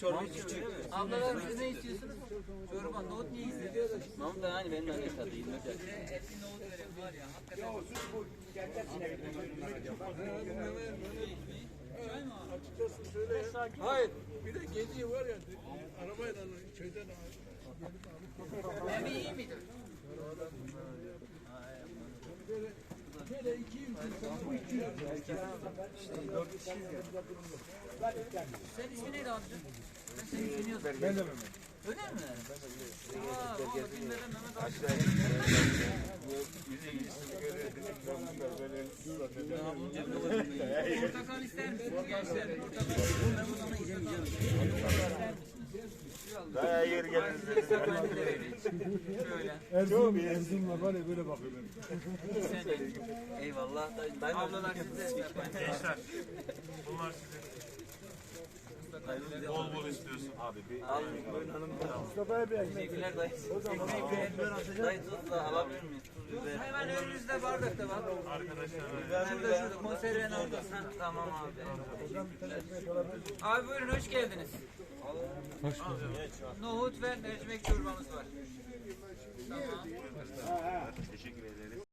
çorba küçük. Ablalar siz ne istiyorsunuz? Çorba nohut niye istiyorsunuz? Nohut da yani benim anne tadı 24 yaş. Etli nohut verin var ya hakikaten. Açıkçası söyle. Hayır. Bir de gece var ya arabayla köyden Evi iyi midir? Böyle iki yüz insan bu iki yüz. Sen ismi neydi abicim? Ben seni düşünüyordum. Ben de Mehmet. Öyle mi? Aa, valla bilmeden Mehmet abi. Portakal ister misiniz gençler? Portakal ben bu zaman yiyemeyeceğim. Daha yer gelin. Şöyle. Erzurum, Erzurum'la var ya böyle bakıyor benim. Eyvallah. Dayım ablalar sizde. Gençler. Bunlar size. Bol bol istiyorsun. Abi bir Al. Mustafa'ya bir ekmek. Teşekkürler dayı. Dayı tuzla alabilir miyiz? Hemen önünüzde bardak da var. Arkadaşlar. Şurada şurada konserven orada. Tamam abi. Abi buyurun hoş geldiniz. Hoş bulduk. Nohut ve mercimek çorbamız var. Tamam. teşekkür ederiz.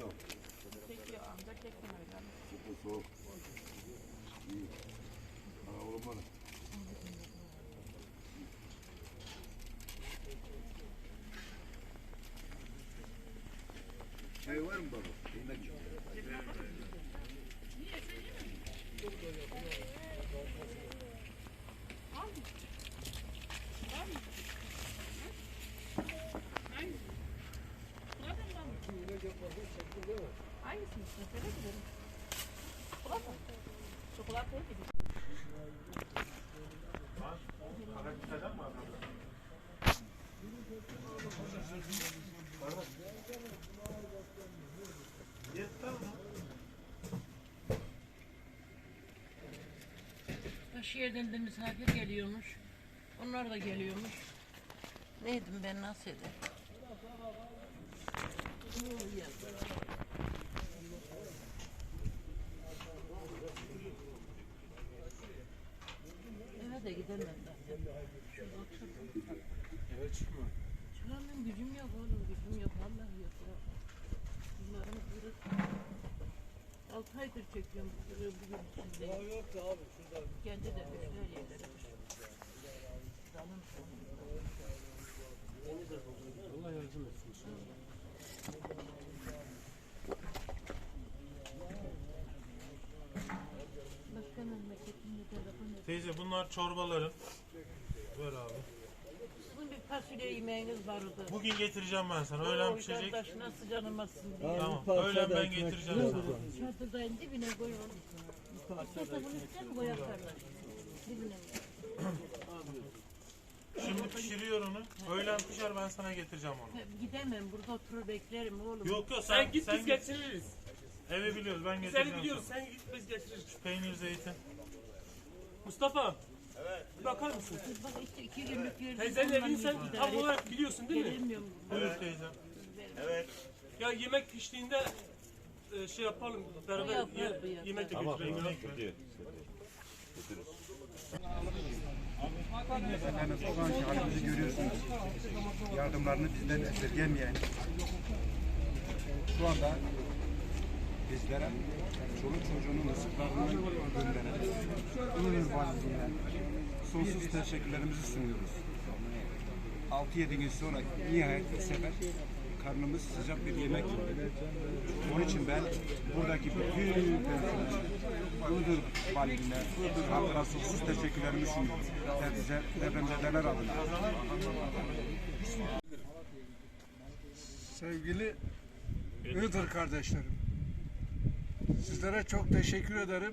Hala kötü. Kötü soğuk. İyi. Hala oğlum bana. Çay var mı baba? Yemek yok. Hangisini söyle de misafir geliyormuş. Onlar da geliyormuş. Neydim ben nasıl eder? Eve de gidemem zaten. Şu akşam. Evet çıkma. Çıkamam gücüm yok oğlum gücüm yok vallahi yok ya. Bunlarım kırık. Altı aydır çekiyorum bu kırığı bugün içinde. Ya yok da abi şurada. Kendi de düşler yerlere. Canım Allah yardım etsin. Teyze bunlar çorbaların. Ver abi. Sizin bir fasulye yemeğiniz vardı. Bugün getireceğim ben sana. Öğlen pişecek. Kardeş nasıl canım atsın diye. Tamam. Öğlen ben getireceğim sana. Çatıdayım dibine koyalım. İsterse bunu ister mi koyar kardeş? Dibine. Şimdi pişiriyor onu. Öğlen pişer ben sana getireceğim onu. Gidemem burada oturur beklerim oğlum. Yok yok sen, Sen git sen biz getiririz. Evi biliyoruz ben getireceğim. Seni biliyoruz sen git biz getiririz. Peynir zeytin. Mustafa. Evet. Bir bakar mısın? Bak işte iki günlük yerde. Teyzenin evini sen tam olarak biliyorsun değil mi? Gelemiyorum. Buyur teyze. Ya yemek piştiğinde e, şey yapalım beraber Yap, ye- yap, yap. yemek de götürelim. Efendim şu anki halimizi görüyorsunuz. Yardımlarını bizden esirgemeyen şu anda bizlere çoluk çocuğunun rızıklarını gönderen Iğdır Valiliğine sonsuz teşekkürlerimizi sunuyoruz. 6-7 gün sonra nihayet bir sefer karnımız sıcak bir yemek yedi. Onun için ben buradaki bütün personel, Iğdır Valiliğine, Iğdır halkına sonsuz teşekkürlerimi sunuyorum. Deprem- Depremzedeler adına. Sevgili Iğdır kardeşlerim. Sizlere çok teşekkür ederim.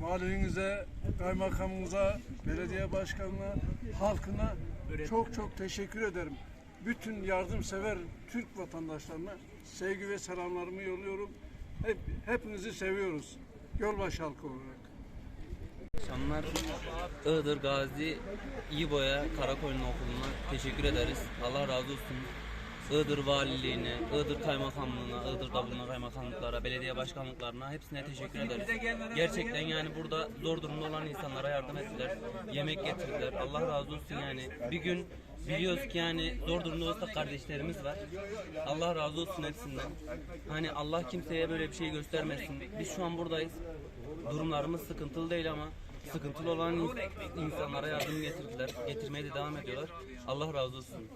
Valiliğinize, kaymakamımıza, belediye başkanına, halkına çok çok teşekkür ederim. Bütün yardımsever Türk vatandaşlarına sevgi ve selamlarımı yolluyorum. Hep, hepinizi seviyoruz. Gölbaşı halkı olarak. akşamlar. Iğdır Gazi İbo'ya Karakoyun Okulu'na teşekkür ederiz. Allah razı olsun. Iğdır Valiliğine, Iğdır Kaymakamlığına, Iğdır'da bulunan kaymakamlıklara, belediye başkanlıklarına hepsine teşekkür ederiz. Gerçekten yani burada zor durumda olan insanlara yardım ettiler. Yemek getirdiler. Allah razı olsun yani. Bir gün biliyoruz ki yani zor durumda olsa kardeşlerimiz var. Allah razı olsun hepsinden. Hani Allah kimseye böyle bir şey göstermesin. Biz şu an buradayız. Durumlarımız sıkıntılı değil ama sıkıntılı olan in- insanlara yardım getirdiler. Getirmeye de devam ediyorlar. Allah razı olsun.